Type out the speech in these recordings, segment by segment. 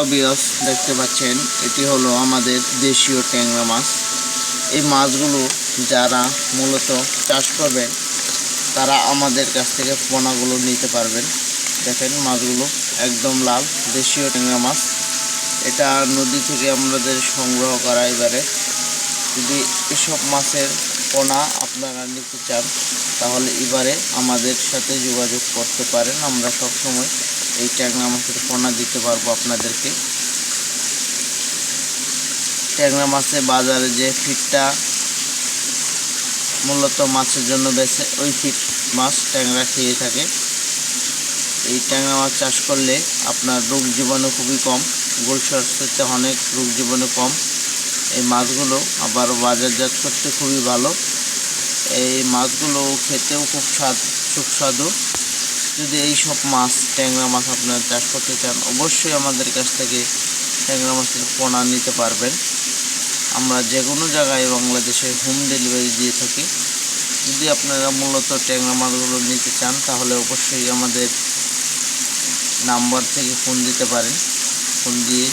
বিয়স দেখতে পাচ্ছেন, এটি হলো আমাদের দেশীয় ট্যাংরা মাছ। এই মাছগুলো যারা মূলত চাষ করবেন, তারা আমাদের কাছ থেকে পোনাগুলো নিতে পারবেন। দেখেন মাছগুলো একদম লাল, দেশীয় ট্যাংরা মাছ। এটা নদী থেকে আমাদের সংগ্রহ করা এবারে। যদি এসব মাছের পোনা আপনারা নিতে চান, তাহলে এবারে আমাদের সাথে যোগাযোগ করতে পারেন। আমরা সব সময় এই ট্যাংরা মাছের পোনা দিতে পারব আপনাদেরকে। ট্যাংরা মাছের বাজারে যে ফিটটা মূলত মাছের জন্য বেছে ওই ফিট মাছ ট্যাংরা খেয়ে থাকে। এই ট্যাংরা মাছ চাষ করলে আপনার রোগ জীবাণু খুবই কম গোলস্বাস্থ্যতে অনেক রোগ জীবাণু কম। এই মাছগুলো আবার বাজারজাত করতে খুবই ভালো। এই মাছগুলো খেতেও খুব স্বাদ, সুস্বাদু। যদি এই সব মাছ, ট্যাংরা মাছ আপনারা চাষ করতে চান, অবশ্যই আমাদের কাছ থেকে ট্যাংরা মাছের পোনা নিতে পারবেন। আমরা যে কোনো জায়গায় বাংলাদেশে হোম ডেলিভারি দিয়ে থাকি। যদি আপনারা মূলত ট্যাংরা মাছগুলো নিতে চান, তাহলে অবশ্যই আমাদের নাম্বার থেকে ফোন দিতে পারেন। ফোন দিয়ে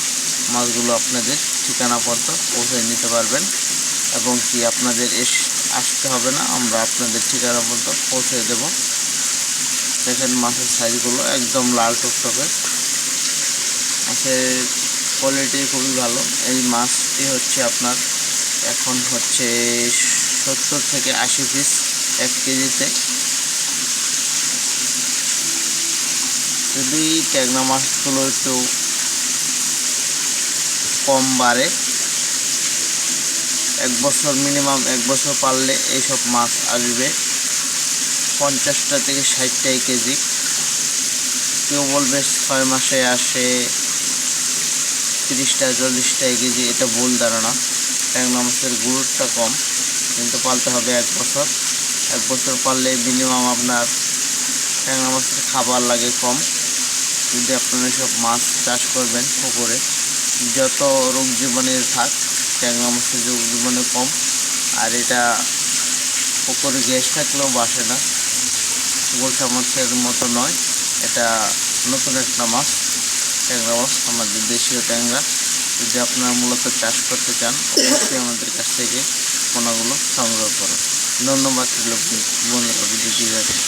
মাছগুলো আপনাদের ঠিকানা পর্যন্ত পৌঁছে নিতে পারবেন। এবং কি আপনাদের এস, আসতে হবে না, আমরা আপনাদের ঠিকানা পর্যন্ত পৌঁছে দেব। দেখেন মাছের সাইজগুলো একদম লাল টকটকে। মাছের কোয়ালিটি খুবই ভালো। এই মাছটি হচ্ছে আপনার, এখন হচ্ছে সত্তর থেকে আশি পিস এক কেজিতে। যদি ট্যাংরা মাছগুলো একটু কম বাড়ে, এক বছর মিনিমাম এক বছর পারলে এইসব মাছ আসবে। পঞ্চাশটা থেকে ষাটটাই কেজি। কেউ বলবে ছয় মাসে আসে তিরিশটা, চল্লিশটাই কেজি, এটা ভুল ধারণা। ট্যাংরা মাছের গুরুত্বটা কম। কিন্তু পালতে হবে এক বছর। এক বছর পারলে মিনিমাম আপনার ট্যাংরা মাছের খাবার লাগে কম। যদি আপনারা সব মাছ চাষ করবেন পুকুরে, যত রোগ জীবনের থাক ট্যাংরা মাছের রোগ জীবনে কম। আর এটা পুকুরে গ্যাস থাকলেও বাসে না। গোলসা মাছের মতো নয়। এটা নতুন একটা মাছ। ট্যাংরা মাছ, আমাদের দেশীয় ট্যাংরা। যদি আপনারা মূলত চাষ করতে চান, অবশ্যই আমাদের কাছ থেকে পোনাগুলো সংগ্রহ করুন। ধন্যবাদ বন্ধুরা, ভিডিওটি